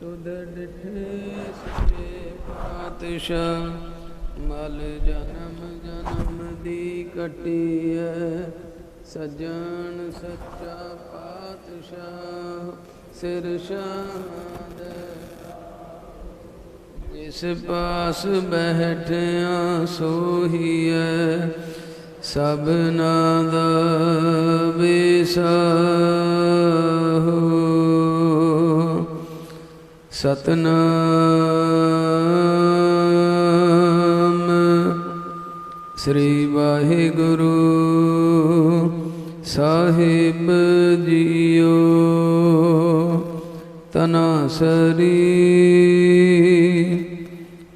ਤੁਧ ਡਿਠੇ ਸਚੇ ਪਾਤਸ਼ਾਹ, ਮਲ ਜਨਮ ਜਨਮ ਦੀ ਕਟੀਐ, ਸਜਣ ਸੱਚਾ ਪਾਤਸ਼ਾਹ, ਸਿਰ ਸ਼ਾਦ ਜਿਸ ਪਾਸ ਬੈਠਿਆ ਸੋਹੀਐ ਸਭਨਾ ਦਾ ਵਿਸਾਹੋ ਸਤਨਾਮ। ਸ੍ਰੀ ਵਾਹਿਗੁਰੂ ਸਾਹਿਬ ਜੀਓ। ਤਨਾਸਰੀ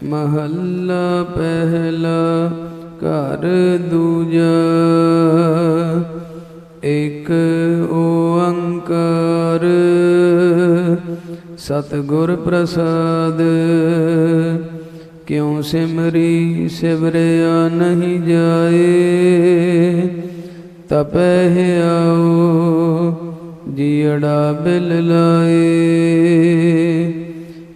ਮਹੱਲਾ ਪਹਿਲਾ ਘਰ ਦੂਜਾ। ਸਤਿਗੁਰ ਪ੍ਰਸਾਦ, ਕਿਉ ਸਿਮਰੀ ਸਿਵਰਿਆ ਨਹੀਂ ਜਾਏ? ਤਪਹਿ ਆਓ ਜੀੜਾ ਬਿਲ ਲਾਏ।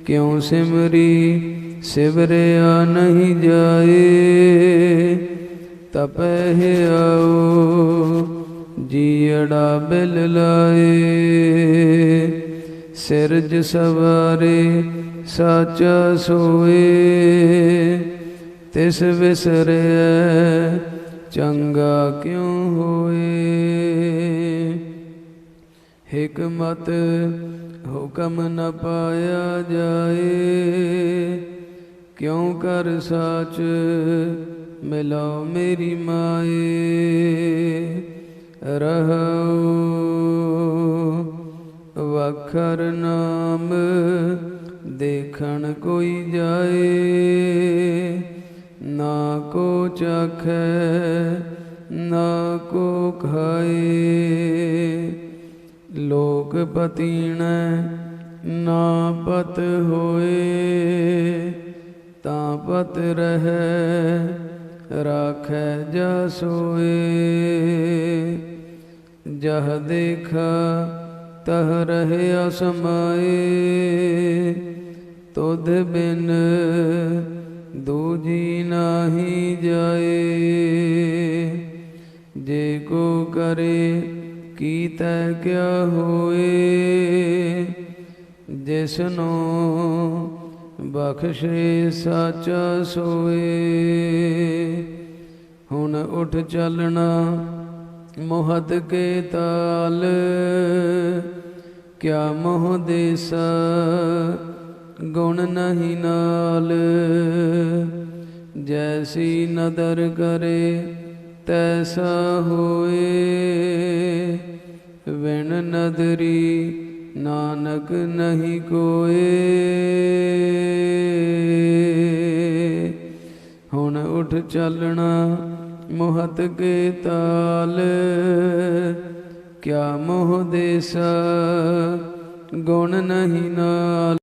ਕਿਉ ਸਿਮਰੀ ਸਿਵਰਿਆ ਨਹੀਂ ਜਾਏ? ਤਪਹਿ ਆਓ ਜੀੜਾ ਬਿਲ ਲਾਏ। ਸਿਰਜ ਸਵਾਰੇ ਸਾਚਾ ਸੋਏ, ਤਿਸ ਵਿਸਰਿਐ ਚੰਗਾ ਕਿਉ ਹੋਏ? ਹਕਮਤ ਹੁਕਮ ਨ ਪਾਇਆ ਜਾਏ, ਕਿਉ ਕਰ ਸਾਚ ਮਿਲਾਓ ਮੇਰੀ ਮਾਏ? ਰਹੋ ਵਖਰ ਨਾਮ ਦੇਖਣ ਕੋਈ ਜਾਏ, ਨਾ ਕੋ ਚਖੈ, ਨਾ ਕੋ ਖਾਏ। ਲੋਕ ਪਤੀਣੈ ਨਾ ਪਤ ਹੋਏ, ਤਾਂ ਪਤ ਰਹੈ, ਰਾਖੈ ਜਾ ਸੋਏ। ਜਹ ਦੇਖਾ ਤਹ ਰਹਿਆ ਸਮਾਏ ਤੁਧ ਬਿਨ ਦੂਜੀ ਨਾਹੀ ਜਾਏ। ਜੇ ਕੋ ਕਰੇ, ਕੀਤੈ ਕਿਆ ਹੋਏ? ਜਿਸਨੋ ਬਖਸ਼ੇ, ਸਾਚਾ ਸੋਏ। ਹੁਣ ਉਠ ਚੱਲਣਾ, ਮੋਹਤ ਕੇ ਤਾਲ। ਕਿਆ ਮੋਹ ਦੇਸਾ, ਗੁਣ ਨਹੀਂ ਨਾਲ। ਜੈਸੀ ਨਦਰ ਕਰੇ, ਤੈਸਾ ਹੋਏ। ਵਿਣ ਨਦਰੀ ਨਾਨਕ ਨਹੀਂ ਕੋਏ। ਹੁਣ ਉਠ ਚੱਲਣਾ ਮੋਹਤ ਕੇ ਤਾਲ। ਕਿਆ ਮੋਹ ਦੇਸਾ, ਗੁਣ ਨਹੀਂ ਨਾਲ।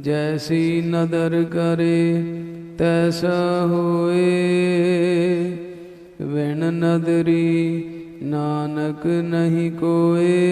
ਜੈਸੀ ਨਦਰ ਕਰੇ, ਤੈਸਾ ਹੋਏ। ਵਿਣ ਨਦਰੀ ਨਾਨਕ ਨਹੀਂ ਕੋਏ।